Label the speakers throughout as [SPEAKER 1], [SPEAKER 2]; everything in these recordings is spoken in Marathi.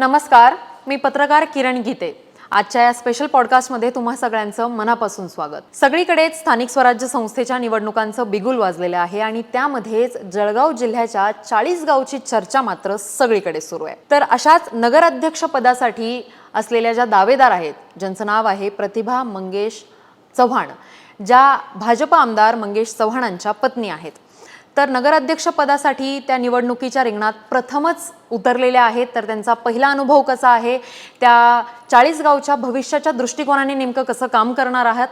[SPEAKER 1] नमस्कार मी पत्रकार किरण गीते. आजच्या या स्पेशल पॉडकास्टमध्ये तुम्हा सगळ्यांचं मनापासून स्वागत. सगळीकडेच स्थानिक स्वराज्य संस्थेच्या निवडणुकांचं बिगुल वाजलेलं आहे आणि त्यामध्येच जळगाव जिल्ह्याच्या चाळीस गावची चर्चा मात्र सगळीकडे सुरू आहे. तर अशाच नगराध्यक्ष पदासाठी असलेल्या ज्या दावेदार आहेत ज्यांचं नाव आहे प्रतिभा मंगेश चव्हाण ज्या भाजप आमदार मंगेश चव्हाणांच्या पत्नी आहेत. तर नगराध्यक्षपदासाठी त्या निवडणुकीच्या रिंगणात प्रथमच उतरलेल्या आहेत. तर त्यांचा पहिला अनुभव कसा आहे? त्या चाळीस गावच्या भविष्याच्या दृष्टिकोनाने नेमकं कसं काम करणार आहात?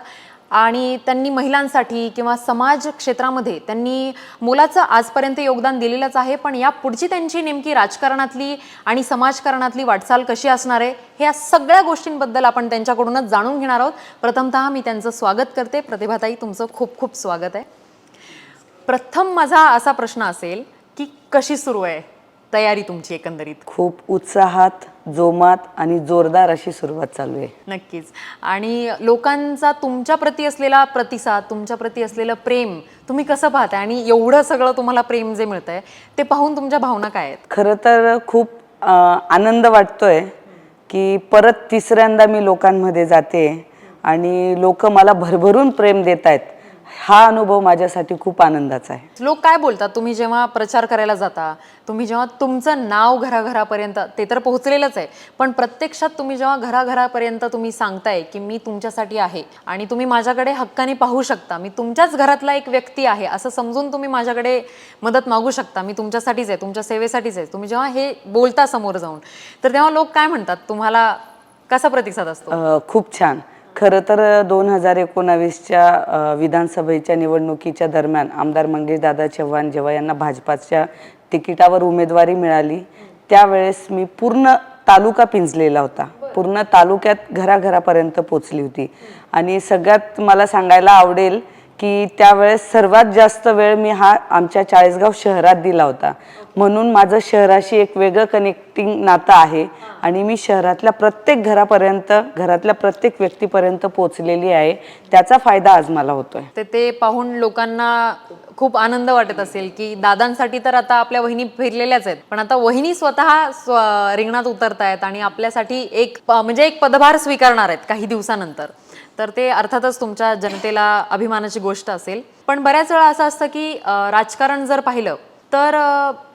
[SPEAKER 1] आणि त्यांनी महिलांसाठी किंवा समाज क्षेत्रामध्ये त्यांनी मुलाचं आजपर्यंत योगदान दिलेलंच आहे. पण या पुढची त्यांची नेमकी राजकारणातली आणि समाजकारणातली वाटचाल कशी असणार आहे? ह्या सगळ्या गोष्टींबद्दल आपण त्यांच्याकडूनच जाणून घेणार आहोत. प्रथमतः मी त्यांचं स्वागत करते. प्रतिभाताई तुमचं खूप खूप स्वागत आहे. प्रथम माझा असा प्रश्न असेल की कशी सुरू आहे तयारी तुमची एकंदरीत?
[SPEAKER 2] खूप उत्साहात जोमात आणि जोरदार अशी सुरुवात चालू आहे.
[SPEAKER 1] नक्कीच. आणि लोकांचा तुमच्या प्रती असलेला प्रतिसाद तुमच्या प्रती असलेलं प्रेम तुम्ही कसं पाहताय? आणि एवढं सगळं तुम्हाला प्रेम जे मिळतंय ते पाहून तुमच्या भावना काय आहेत?
[SPEAKER 2] खरं तर खूप आनंद वाटतोय की परत तिसऱ्यांदा मी लोकांमध्ये जाते आणि लोक मला भरभरून प्रेम देत आहेत हा अनुभव माझ्यासाठी खूप आनंदाचा आहे.
[SPEAKER 1] लोक काय बोलतात? तुम्ही जेव्हा प्रचार करायला जाता तुम्ही जेव्हा तुमचं नाव घराघरापर्यंत ते तर पोहोचलेलंच आहे पण प्रत्यक्षात तुम्ही जेव्हा घराघरापर्यंत तुम्ही सांगताय की मी तुमच्यासाठी आहे आणि तुम्ही माझ्याकडे हक्काने पाहू शकता मी तुमच्याच घरातला एक व्यक्ती आहे असं समजून तुम्ही माझ्याकडे मदत मागू शकता मी तुमच्यासाठीच आहे तुमच्या सेवेसाठीच आहे. तुम्ही जेव्हा हे बोलता समोर जाऊन तर तेव्हा लोक काय म्हणतात? तुम्हाला कसा प्रतिसाद असतो?
[SPEAKER 2] खूप छान. खरं तर दोन हजार एकोणावीसच्या विधानसभेच्या निवडणुकीच्या दरम्यान आमदार मंगेशदादा चव्हाण जेव्हा यांना भाजपाच्या तिकिटावर उमेदवारी मिळाली त्यावेळेस मी पूर्ण तालुका पिंजलेला होता. पूर्ण तालुक्यात घराघरापर्यंत पोचली होती. आणि सगळ्यात मला सांगायला आवडेल की त्यावेळेस सर्वात जास्त वेळ मी हा आमच्या चाळीसगाव शहरात दिला होता. म्हणून माझं शहराशी एक वेगळं कनेक्टिंग नातं आहे. आणि मी शहरातल्या प्रत्येक घरापर्यंत घरातल्या प्रत्येक व्यक्तीपर्यंत पोचलेली आहे. त्याचा फायदा आज मला होतोय.
[SPEAKER 1] ते ते पाहून लोकांना खूप आनंद वाटत असेल की दादांसाठी तर आता आपल्या वहिनी फिरलेल्याच आहेत. पण आता वहिनी स्वतः स्व- रिंगणात उतरतायत आणि आपल्यासाठी एक प- म्हणजे एक पदभार स्वीकारणार आहेत काही दिवसानंतर. तर ते अर्थातच तुमच्या जनतेला अभिमानाची गोष्ट असेल. पण बऱ्याच वेळा असं असतं की राजकारण जर पाहिलं तर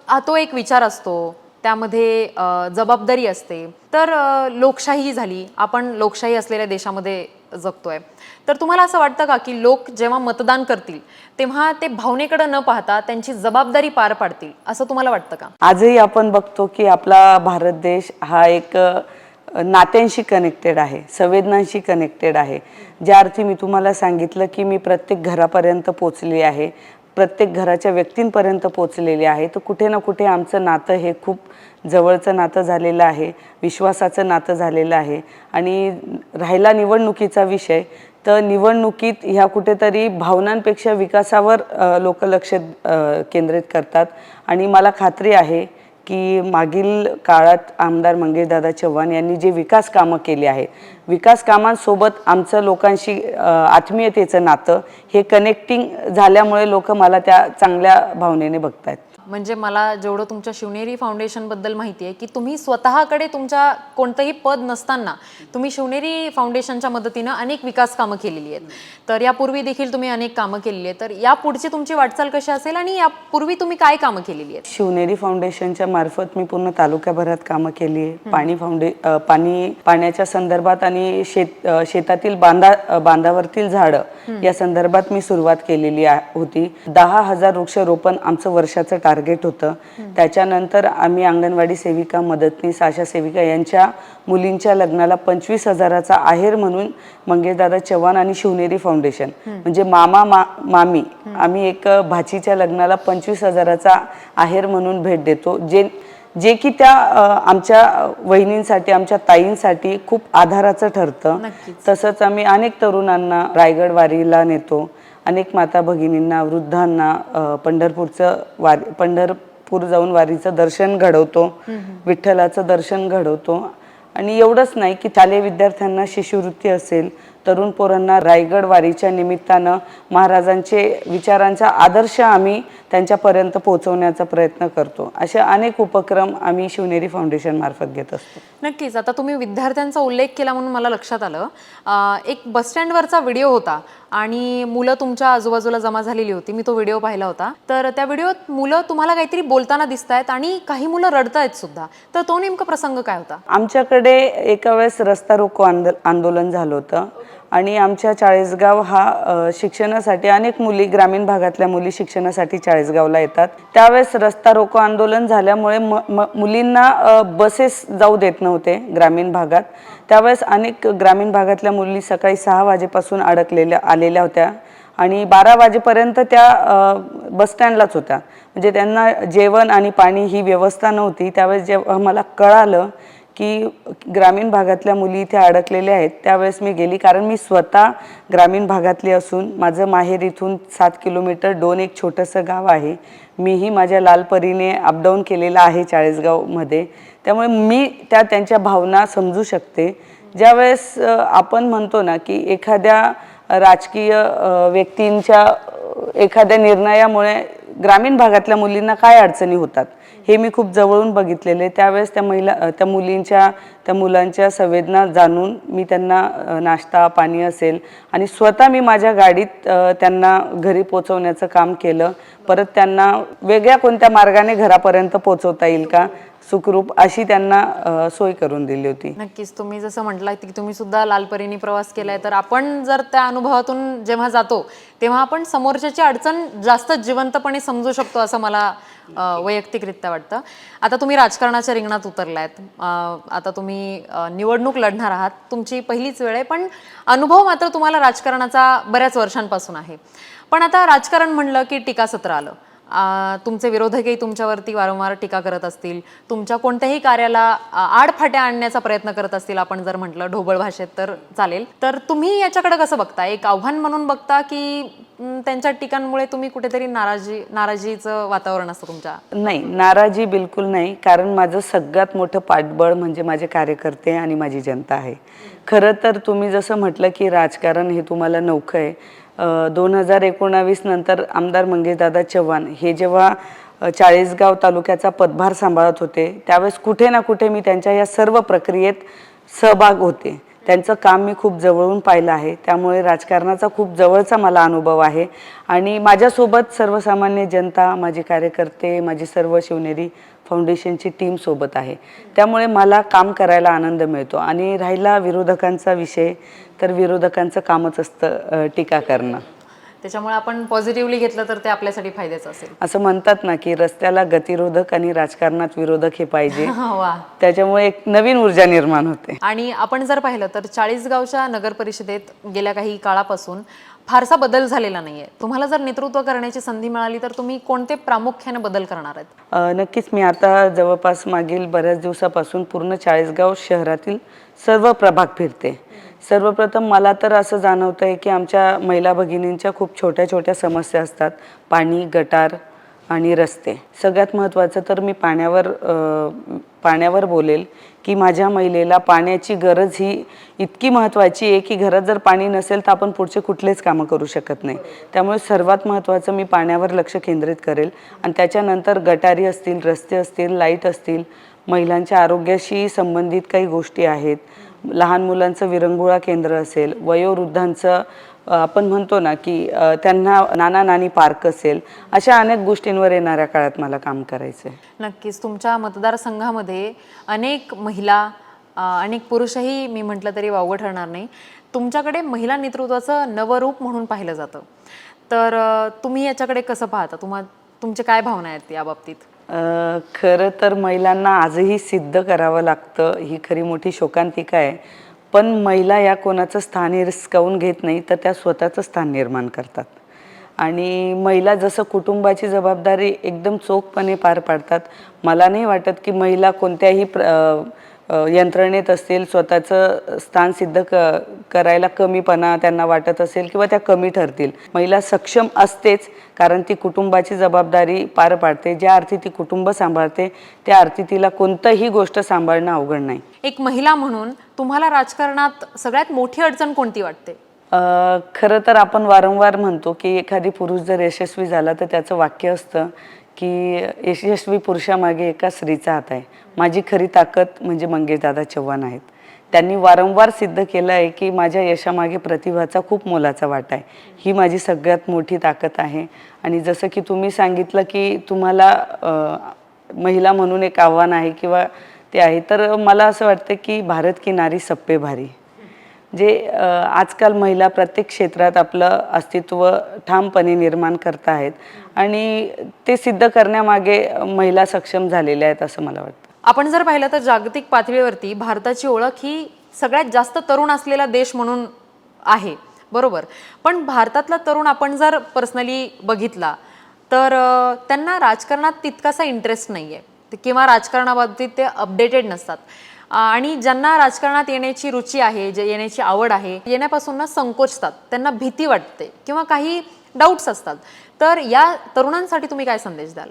[SPEAKER 1] हा तो एक विचार असतो. त्यामध्ये जबाबदारी असते. तर लोकशाही झाली. आपण लोकशाही असलेल्या देशामध्ये जगतोय. तर तुम्हाला असं वाटतं का की लोक जेव्हा मतदान करतील तेव्हा ते भावनेकडे न पाहता त्यांची जबाबदारी पार पाडतील? असं तुम्हाला वाटतं का?
[SPEAKER 2] आजही आपण बघतो की आपला भारत देश हा एक नात्यांशी कनेक्टेड आहे संवेदनांशी कनेक्टेड आहे. ज्या अर्थी मी तुम्हाला सांगितलं की मी प्रत्येक घरापर्यंत पोचली आहे प्रत्येक घराच्या व्यक्तींपर्यंत पोचलेली आहे तर कुठे ना कुठे आमचं नातं हे खूप जवळचं नातं झालेलं आहे विश्वासाचं नातं झालेलं आहे. आणि राहिला निवडणुकीचा विषय तर निवडणुकीत ह्या कुठेतरी भावनांपेक्षा विकासावर लोक लक्ष केंद्रित करतात. आणि मला खात्री आहे की मागील काळात आमदार मंगेशदादा चव्हाण यांनी जे विकास कामं केली आहे विकास कामांसोबत आमचं लोकांशी आत्मीयतेचं नातं हे कनेक्टिंग झाल्यामुळे लोक मला त्या चांगल्या भावनेने बघत आहेत
[SPEAKER 1] म्हणजे मला जेवढं तुमच्या शिवनेरी फाउंडेशनबद्दल माहिती आहे की तुम्ही स्वतःकडे तुमच्या कोणतंही पद नसताना तुम्ही शिवनेरी फाउंडेशनच्या मदतीनं अनेक विकास कामं केलेली आहेत. तर यापूर्वी देखील तुम्ही अनेक कामं केलेली आहेत. तर यापुढची तुमची वाटचाल कशी असेल आणि यापूर्वी तुम्ही काय कामं केलेली आहेत?
[SPEAKER 2] शिवनेरी फाउंडेशनच्या मार्फत मी पूर्ण तालुक्याभरात कामं केली आहे. पाणी फाउंडे पाणी पाण्याच्या संदर्भात आणि शेत शेतातील बांधा बांधावरतील झाडं या संदर्भात मी सुरुवात केलेली होती. दहा हजार वृक्षरोपण आमचं वर्षाचं टार्गेट होतं. त्याच्यानंतर आम्ही अंगणवाडी सेविका मदतनीस आशा सेविका यांच्या मुलींच्या लग्नाला पंचवीस हजाराचा आहेर म्हणून मंगेशदादा चव्हाण आणि शिवनेरी फाउंडेशन. म्हणजे मामा मा मामी आम्ही एक भाचीच्या लग्नाला पंचवीस हजाराचा आहेर म्हणून भेट देतो. जे जे की त्या आमच्या वहिनींसाठी आमच्या ताईंसाठी खूप आधाराचं ठरतं. तसंच आम्ही अनेक तरुणांना रायगड वारीला नेतो. अनेक माता भगिनींना वृद्धांना पंढरपूरचं वारी पंढरपूर जाऊन वारीचं दर्शन घडवतो. विठ्ठलाचं दर्शन घडवतो. आणि एवढंच नाही की शालेय विद्यार्थ्यांना शिष्यवृत्ती असेल तरुण पोरांना रायगड वारीच्या निमित्तानं महाराजांचे विचारांचा आदर्श आम्ही त्यांच्यापर्यंत पोहोचवण्याचा प्रयत्न करतो. असे अनेक उपक्रम आम्ही शिवनेरी फाउंडेशन मार्फत घेत असतो.
[SPEAKER 1] नक्कीच. आता तुम्ही विद्यार्थ्यांचा उल्लेख केला म्हणून मला लक्षात आलं. एक बस स्टँडवरचा व्हिडिओ होता आणि मुलं तुमच्या आजूबाजूला जमा झालेली होती. मी तो व्हिडिओ पाहिला होता. तर त्या व्हिडिओत मुलं तुम्हाला काहीतरी बोलताना दिसत आहेत आणि काही मुलं रडतायत सुद्धा. तर तो नेमका प्रसंग काय होता?
[SPEAKER 2] आमच्याकडे एका वेळेस रस्ता रोको आंद आंदोलन झालं होतं. आणि आमच्या चाळीसगाव हा शिक्षणासाठी अनेक मुली ग्रामीण भागातल्या मुली शिक्षणासाठी चाळीसगावला येतात. त्यावेळेस रस्ता रोको आंदोलन झाल्यामुळे म म- मुलींना बसेस जाऊ देत नव्हते ग्रामीण भागात. त्यावेळेस अनेक ग्रामीण भागातल्या मुली सकाळी सहा वाजेपासून अडकलेल्या आलेल्या होत्या आणि बारा वाजेपर्यंत त्या बसस्टँडलाच होत्या. म्हणजे त्यांना जेवण आणि पाणी ही व्यवस्था नव्हती. त्यावेळेस जेव्हा मला कळालं की ग्रामीण भागातल्या मुली इथे अडकलेल्या आहेत त्यावेळेस मी गेली. कारण मी स्वतः ग्रामीण भागातली असून माझं माहेर इथून सात किलोमीटर डोन एक छोटंसं गाव आहे. मीही माझ्या लालपरीने अपडाऊन केलेलं आहे चाळीसगावमध्ये त्यामुळे मी त्या त्यांच्या भावना समजू शकते. ज्यावेळेस आपण म्हणतो ना की एखाद्या राजकीय व्यक्तींच्या एखाद्या निर्णयामुळे ग्रामीण भागातल्या मुलींना काय अडचणी होतात? हे मी खूप जवळून बघितलेले. त्यावेळेस त्या महिला त्या मुलींच्या त्या मुलांच्या संवेदना जाणून मी त्यांना नाश्ता पाणी असेल आणि स्वतः मी माझ्या गाडीत त्यांना घरी पोचवण्याचं काम केलं. परत त्यांना वेगळ्या कोणत्या मार्गाने घरापर्यंत पोचवता येईल का? सुखरूप अशी त्यांना सोय करून दिली होती.
[SPEAKER 1] नक्कीच. तुम्ही जसं म्हटलं की तुम्ही सुद्धा लालपरीने प्रवास केलाय तर आपण जर त्या अनुभवातून जेव्हा जातो तेव्हा आपण समोरच्याची अडचण जास्त जिवंतपणे समजू शकतो असं मला वैयक्तिकरित्या वाटतं. आता तुम्ही राजकारणाच्या रिंगणात उतरलायत. आता तुम्ही निवडणूक लढणार आहात. तुमची पहिलीच वेळ आहे पण अनुभव मात्र तुम्हाला राजकारणाचा बऱ्याच वर्षांपासून आहे. पण आता राजकारण म्हणलं की टीकासत्र आलं. तुमचे विरोधकही तुमच्यावरती वारंवार टीका करत असतील. तुमच्या कोणत्याही कार्याला आडफाट्या आणण्याचा प्रयत्न करत असतील आपण जर म्हटलं ढोबळ भाषेत तर चालेल. तर तुम्ही याच्याकडे कसं बघता? एक आव्हान म्हणून बघता की त्यांच्या टीकांमुळे तुम्ही कुठेतरी नाराजी नाराजीचं वातावरण असतं तुमच्या?
[SPEAKER 2] नाही नाराजी बिलकुल नाही. कारण माझं सगळ्यात मोठं पाठबळ म्हणजे माझे कार्यकर्ते आणि माझी जनता आहे. खरं तर तुम्ही जसं म्हटलं की राजकारण हे तुम्हाला नौखं आहे. दोन हजार एकोणावीस नंतर आमदार मंगेशदादा चव्हाण हे जेव्हा चाळीसगाव तालुक्याचा पदभार सांभाळत होते त्यावेळेस कुठे ना कुठे मी त्यांच्या या सर्व प्रक्रियेत सहभाग होते. त्यांचं काम मी खूप जवळून पाहिलं आहे. त्यामुळे राजकारणाचा खूप जवळचा मला अनुभव आहे. आणि माझ्यासोबत सर्वसामान्य जनता माझे कार्यकर्ते माझी सर्व शिवनेरी फाउंडेशनची टीम सोबत आहे. त्यामुळे मला काम करायला आनंद मिळतो. आणि राहिला विरोधकांचा विषय तर विरोधकांचं कामच असतं टीका करणं.
[SPEAKER 1] त्याच्यामुळे आपण पॉझिटिव्हली घेतलं तर ते आपल्यासाठी फायद्याचं असेल.
[SPEAKER 2] असं म्हणतात ना की रस्त्याला गतिरोधक आणि राजकारणात विरोधक हे पाहिजे.
[SPEAKER 1] वा.
[SPEAKER 2] त्याच्यामुळे एक नवीन ऊर्जा निर्माण होते.
[SPEAKER 1] आणि आपण जर पाहिलं तर चाळीसगावच्या नगर परिषदेत गेल्या काही काळापासून फारसा बदल झालेला नाहीये. तुम्हाला जर नेतृत्व करण्याची संधी मिळाली तर तुम्ही कोणते प्रामुख्याने बदल करणार आहेत?
[SPEAKER 2] नक्कीच मी आता जवळपास मागील बऱ्याच दिवसापासून पूर्ण चाळीसगाव शहरातील सर्व प्रभाग फिरते. सर्वप्रथम मला तर असं जाणवतं आहे की आमच्या महिला भगिनींच्या खूप छोट्या छोट्या समस्या असतात. पाणी गटार आणि रस्ते. सगळ्यात महत्त्वाचं तर मी पाण्यावर पाण्यावर बोलेल की माझ्या महिलेला पाण्याची गरज ही इतकी महत्त्वाची आहे की घरात जर पाणी नसेल तर आपण पुढचे कुठलेच कामं करू शकत नाही. त्यामुळे सर्वात महत्त्वाचं मी पाण्यावर लक्ष केंद्रित करेल. आणि त्याच्यानंतर गटारी असतील रस्ते असतील लाइट असतील महिलांच्या आरोग्याशी संबंधित काही गोष्टी आहेत. लहान मुलांचं विरंगुळा केंद्र असेल वयोवृद्धांचं आपण म्हणतो ना की त्यांना नाना नानी पार्क असेल अशा अनेक गोष्टींवर येणाऱ्या काळात मला काम करायचं आहे
[SPEAKER 1] नक्कीच. तुमच्या मतदारसंघामध्ये अनेक महिला अनेक पुरुषही मी म्हटलं तरी वावगं ठरणार नाही. तुमच्याकडे महिला नेतृत्वाचं नवरूप म्हणून पाहिलं जातं. तर तुम्ही याच्याकडे कसं पाहता? तुम्हा तुमचे काय भावना आहेत या बाबतीत?
[SPEAKER 2] खरं तर महिलांना आजही सिद्ध करावं लागतं. ही खरी मोठी शोकांतिका आहे. पण महिला या कोणाचं स्थान हिसकावून घेत नाही तर त्या स्वतःचं स्थान निर्माण करतात. आणि महिला जसं कुटुंबाची जबाबदारी एकदम चोखपणे पार पाडतात मला नाही वाटत की महिला कोणत्याही प्र यंत्रणेत असतील स्वतःचं स्थान सिद्ध क करायला कमीपणा त्यांना वाटत असेल किंवा त्या कमी ठरतील. महिला सक्षम असतेच कारण ती कुटुंबाची जबाबदारी पार पाडते. ज्या अर्थी ती कुटुंब सांभाळते त्या अर्थी तिला कोणतंही गोष्ट सांभाळणं अवघड नाही.
[SPEAKER 1] एक महिला म्हणून तुम्हाला राजकारणात सगळ्यात मोठी अडचण कोणती वाटते?
[SPEAKER 2] खरं तर आपण वारंवार म्हणतो की एखादी पुरुष जर यशस्वी झाला तर त्याचं वाक्य असतं. की यशस्वी पुरुषामागे एका स्त्रीचा हात आहे. माझी खरी ताकद म्हणजे मंगेशदादा चव्हाण आहेत. त्यांनी वारंवार सिद्ध केलं आहे की माझ्या यशामागे प्रतिभाचा खूप मोलाचा वाटा आहे. ही माझी सगळ्यात मोठी ताकद आहे. आणि जसं की तुम्ही सांगितलं की तुम्हाला महिला म्हणून एक आव्हान आहे किंवा ते आहे तर मला असं वाटतं की भारत की नारी सप्पे भारी. जे आजकाल महिला प्रत्येक क्षेत्रात आपलं अस्तित्व ठामपणे निर्माण करत आहेत आणि ते सिद्ध करण्यामागे महिला सक्षम झालेल्या आहेत असं मला वाटतं.
[SPEAKER 1] आपण जर पाहिलं तर जागतिक पातळीवरती भारताची ओळख ही सगळ्यात जास्त तरुण असलेला देश म्हणून आहे. बरोबर. पण भारतातला तरुण आपण जर पर्सनली बघितला तर त्यांना राजकारणात तितकासा इंटरेस्ट नाही आहे किंवा राजकारणाबाबतीत ते अपडेटेड नसतात. आणि ज्यांना राजकारणात येण्याची रुची आहे जे येण्याची आवड आहे येण्यापासून ना संकोचतात. त्यांना भीती वाटते किंवा काही डाऊट्स असतात. तर या तरुणांसाठी तुम्ही काय संदेश द्याल?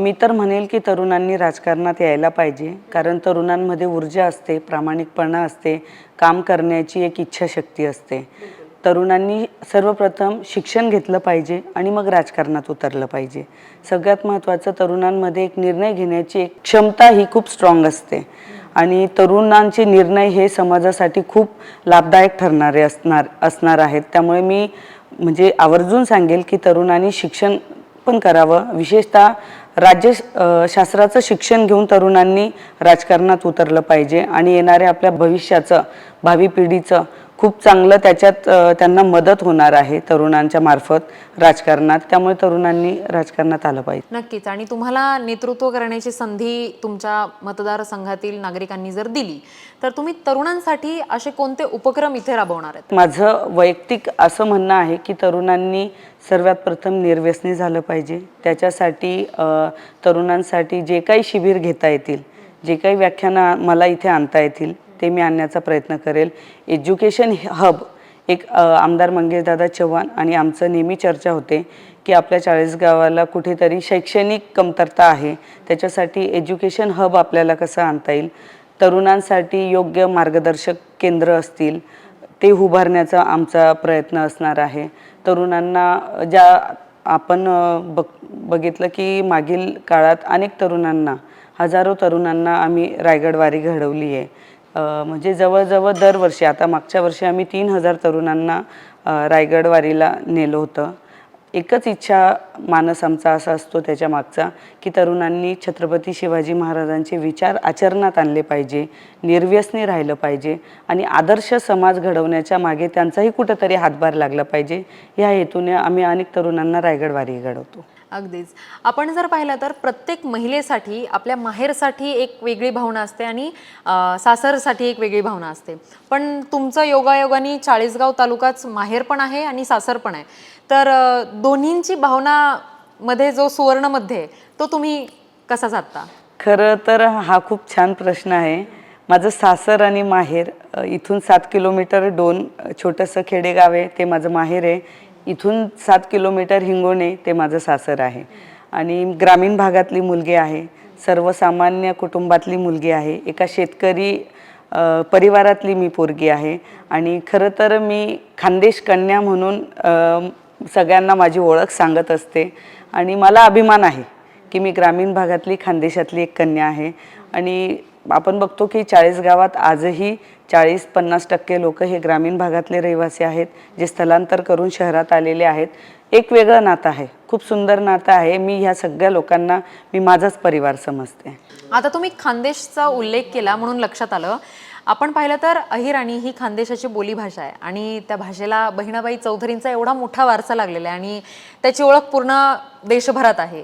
[SPEAKER 2] मी तर म्हणेल की तरुणांनी राजकारणात यायला पाहिजे. कारण तरुणांमध्ये ऊर्जा असते प्रामाणिकपणा असते काम करण्याची एक इच्छाशक्ती असते. तरुणांनी सर्वप्रथम शिक्षण घेतलं पाहिजे आणि मग राजकारणात उतरलं पाहिजे. सगळ्यात महत्त्वाचं तरुणांमध्ये एक निर्णय घेण्याची एक क्षमता ही खूप स्ट्रॉंग असते. आणि तरुणांचे निर्णय हे समाजासाठी खूप लाभदायक ठरणारे असणार असणार आहेत. त्यामुळे मी म्हणजे आवर्जून सांगेल की तरुणांनी शिक्षण पण करावं. विशेषतः राज्य शास्त्राचं शिक्षण घेऊन तरुणांनी राजकारणात उतरलं पाहिजे आणि येणाऱ्या आपल्या भविष्याचं भावी पिढीचं खूप चांगलं त्याच्यात त्यांना मदत होणार आहे तरुणांच्या मार्फत राजकारणात. त्यामुळे तरुणांनी राजकारणात आलं पाहिजे.
[SPEAKER 1] नक्कीच. आणि तुम्हाला नेतृत्व करण्याची संधी तुमच्या मतदारसंघातील नागरिकांनी जर दिली तर तुम्ही तरुणांसाठी असे कोणते उपक्रम इथे राबवणार आहेत?
[SPEAKER 2] माझं वैयक्तिक असं म्हणणं आहे की तरुणांनी सर्वात प्रथम निर्व्यसनी झालं पाहिजे. त्याच्यासाठी तरुणांसाठी जे काही शिबिर घेता येतील जे काही व्याख्यानं मला इथे आणता येतील ते मी आणण्याचा प्रयत्न करेल. एज्युकेशन हब एक आमदार मंगेशदादा चव्हाण आणि आमचं नेहमी चर्चा होते की आपल्या चाळीसगावाला कुठेतरी शैक्षणिक कमतरता आहे. त्याच्यासाठी एज्युकेशन हब आपल्याला कसं आणता येईल? तरुणांसाठी योग्य मार्गदर्शक केंद्र असतील ते उभारण्याचा आमचा प्रयत्न असणार आहे. तरुणांना ज्या आपण बघ बघितलं की मागील काळात अनेक तरुणांना हजारो तरुणांना आम्ही रायगडवारी घडवली आहे म्हणजे जवळजवळ दरवर्षी आता मागच्या वर्षी आम्ही तीन हजार तरुणांना रायगडवारीला नेलं होतं. एकच इच्छा मानस आमचा असा असतो त्याच्या मागचा की तरुणांनी छत्रपती शिवाजी महाराजांचे विचार आचरणात आणले पाहिजे निर्व्यसनी राहिलं पाहिजे आणि आदर्श समाज घडवण्याच्या मागे त्यांचाही कुठंतरी हातभार लागला पाहिजे. या हेतूने आम्ही अनेक तरुणांना रायगडवारी घडवतो.
[SPEAKER 1] अगदीच. आपण जर पाहिलं तर प्रत्येक महिलेसाठी आपल्या माहेरसाठी एक वेगळी भावना असते आणि सासरसाठी एक वेगळी भावना असते. पण तुमचं योगायोगाने चाळीसगाव तालुकाच माहेर पण आहे आणि सासर पण आहे. तर दोन्हींची भावना मध्ये जो सुवर्णमध्ये आहे तो तुम्ही कसा साधता?
[SPEAKER 2] खरं तर हा खूप छान प्रश्न आहे. माझं सासर आणि माहेर इथून सात किलोमीटर डोन छोटंसं खेडेगाव आहे ते माझं माहेर आहे. इथून सात किलोमीटर हिंगोणे ते माझं सासर आहे. आणि ग्रामीण भागातली मुलगी आहे. सर्वसामान्य कुटुंबातली मुलगी आहे. एका शेतकरी परिवारातली मी पोरगी आहे. आणि खरं तर मी खानदेश कन्या म्हणून सगळ्यांना माझी ओळख सांगत असते. आणि मला अभिमान आहे की मी ग्रामीण भागातली खानदेशातली एक कन्या आहे. आणि आपण बघतो की चाळीस गावात आजही चाळीस पन्नास टक्के लोक हे ग्रामीण भागातले रहिवासी आहेत जे स्थलांतर करून शहरात आलेले आहेत. एक वेगळं नातं आहे खूप सुंदर नातं आहे. मी ह्या सगळ्या लोकांना मी माझाच परिवार समजते.
[SPEAKER 1] आता तुम्ही खानदेशचा उल्लेख केला म्हणून लक्षात आलं. आपण पाहिलं तर अहिराणी ही खानदेशाची बोलीभाषा आहे आणि त्या भाषेला बहिणाबाई चौधरींचा एवढा मोठा वारसा लागलेला आहे आणि त्याची ओळख पूर्ण देशभरात आहे.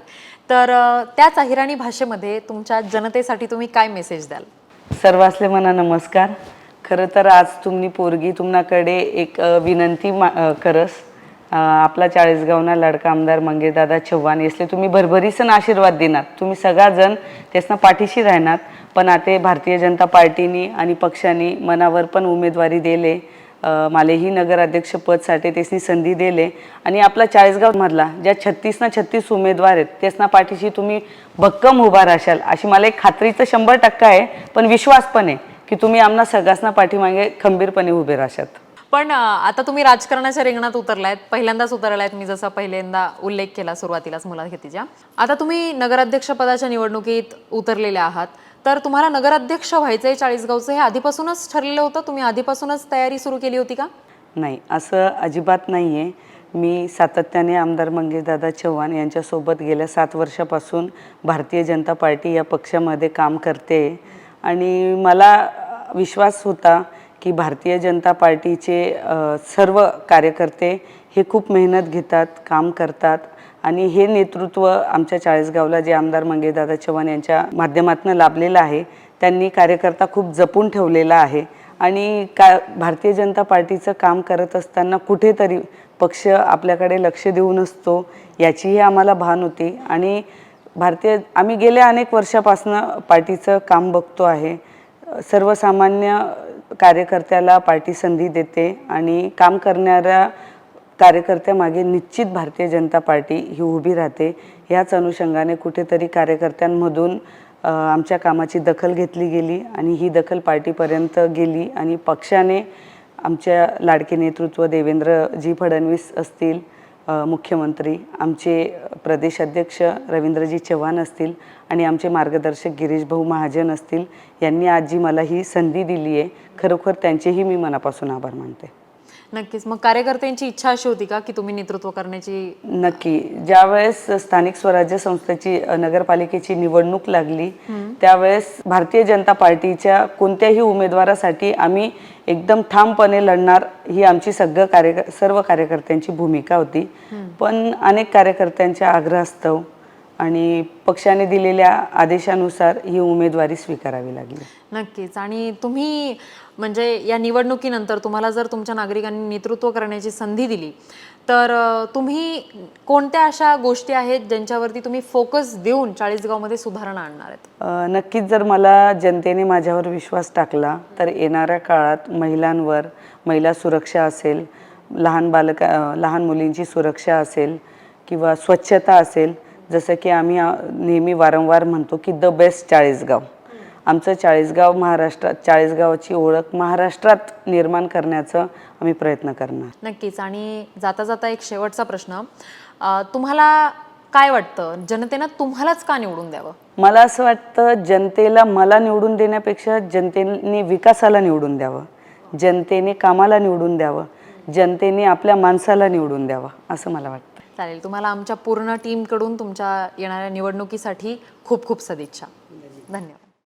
[SPEAKER 1] तर त्याच अहिराणी भाषेमध्ये तुमच्या जनतेसाठी तुम्ही काय मेसेज द्याल?
[SPEAKER 2] सर्वासले मना नमस्कार. खरं तर आज तुम्ही पोरगी तुम्हाकडे एक विनंती मा करस. आपला चाळीसगावना लडका आमदार मंगेशदादा चव्हाण यसले तुम्ही भरभरीसन आशीर्वाद देणार. तुम्ही सगळाजण त्यासना पाठीशी राहणार. पण आता भारतीय जनता पार्टीनी आणि पक्षांनी मनावर पण उमेदवारी दिले. मालेही नगराध्यक्षपदसाठी त्यासनी संधी दिले. आणि आपला चाळीसगावमधला ज्या छत्तीस ना छत्तीस उमेदवार आहेत त्यासना पाठीशी तुम्ही भक्कम उभा राशाल अशी मला एक खात्रीचं शंभर टक्का आहे पण विश्वास पण आहे की तुम्ही आमना सगळ्यासना पाठीमागे खंबीरपणे उभे राशात
[SPEAKER 1] पण आता तुम्ही राजकारणाच्या रिंगणात उतरलायत पहिल्यांदाच उतरलायत मी जसा पहिल्यांदा उल्लेख केला सुरुवातीलाच मुलाखतीच्या आता तुम्ही नगराध्यक्षपदाच्या निवडणुकीत उतरलेल्या आहात. तर तुम्हाला नगराध्यक्ष व्हायचं आहे चाळीसगावचं हे आधीपासूनच ठरलेलं होतं? तुम्ही आधीपासूनच तयारी सुरू केली होती का?
[SPEAKER 2] नाही असं अजिबात नाही आहे मी सातत्याने आमदार मंगेशदादा चव्हाण यांच्यासोबत गेल्या सात वर्षापासून भारतीय जनता पार्टी या पक्षामध्ये काम करते. आणि मला विश्वास होता की भारतीय जनता पार्टीचे सर्व कार्यकर्ते हे खूप मेहनत घेतात काम करतात. आणि हे नेतृत्व आमच्या चाळीसगावला जे आमदार मंगेदादा चव्हाण यांच्या माध्यमातून लाभलेलं आहे त्यांनी कार्यकर्ता खूप जपून ठेवलेला आहे. आणि का भारतीय जनता पार्टीचं काम करत असताना कुठेतरी पक्ष आपल्याकडे लक्ष देऊ नसतो याचीही आम्हाला भान होती. आणि भारतीय आम्ही गेल्या अनेक वर्षापासून पार्टीचं काम बघतो आहे. सर्वसामान्य कार्यकर्त्याला पार्टी संधी देते आणि काम करणाऱ्या कार्यकर्त्यामागे निश्चित भारतीय जनता पार्टी ही उभी राहते. ह्याच अनुषंगाने कुठेतरी कार्यकर्त्यांमधून आमच्या कामाची दखल घेतली गेली आणि ही दखल पार्टीपर्यंत गेली आणि पक्षाने आमच्या लाडके नेतृत्व देवेंद्रजी फडणवीस असतील मुख्यमंत्री आमचे प्रदेश अध्यक्ष रवींद्रजी चव्हाण असतील आणि आमचे मार्गदर्शक गिरीश भाऊ महाजन असतील यांनी आज जी मला ही संधी दिली आहे खरोखर त्यांचेही मी मनापासून आभार मानते.
[SPEAKER 1] नक्कीच. मग कार्यकर्त्यांची इच्छा अशी होती का की तुम्ही नेतृत्व करण्याची?
[SPEAKER 2] नक्की. ज्यावेळेस स्थानिक स्वराज्य संस्थेची अ, नगरपालिकेची निवडणूक लागली त्यावेळेस भारतीय जनता पार्टीच्या कोणत्याही उमेदवारासाठी आम्ही एकदम ठामपणे लढणार ही आमची सगळं कार्य सर्व कार्यकर्त्यांची भूमिका होती. पण अनेक कार्यकर्त्यांच्या आग्रहास्तव आणि पक्षाने दिलेल्या आदेशानुसार ही उमेदवारी स्वीकारावी लागली.
[SPEAKER 1] नक्कीच. आणि तुम्ही म्हणजे या निवडणुकीनंतर तुम्हाला जर तुमच्या नागरिकांनी नेतृत्व करण्याची संधी दिली तर तुम्ही कोणत्या अशा गोष्टी आहेत ज्यांच्यावरती तुम्ही फोकस देऊन चाळीसगावमध्ये सुधारणा आणणार आहेत?
[SPEAKER 2] नक्कीच जर मला जनतेने माझ्यावर विश्वास टाकला तर येणाऱ्या काळात महिलांवर महिला सुरक्षा असेल लहान बालका लहान मुलींची सुरक्षा असेल किंवा स्वच्छता असेल जसं की आम्ही नेहमी वारंवार म्हणतो की द बेस्ट चाळीसगाव. आमचं चाळीसगाव महाराष्ट्रात चाळीसगावाची ओळख महाराष्ट्रात निर्माण करण्याचं आम्ही प्रयत्न करणार.
[SPEAKER 1] नक्कीच. आणि जाता जाता एक शेवटचा प्रश्न. तुम्हाला काय वाटतं? जनतेनं तुम्हालाच का निवडून द्यावं?
[SPEAKER 2] मला असं वाटतं जनतेला मला निवडून देण्यापेक्षा जनतेने विकासाला निवडून द्यावं. जनतेने कामाला निवडून द्यावं. जनतेने आपल्या माणसाला निवडून द्यावं असं मला वाटतं.
[SPEAKER 1] चालेल. तुम्हाला आमच्या पूर्ण टीमकडून तुमच्या येणाऱ्या निवडणुकीसाठी खूप खूप सदिच्छा. धन्यवाद.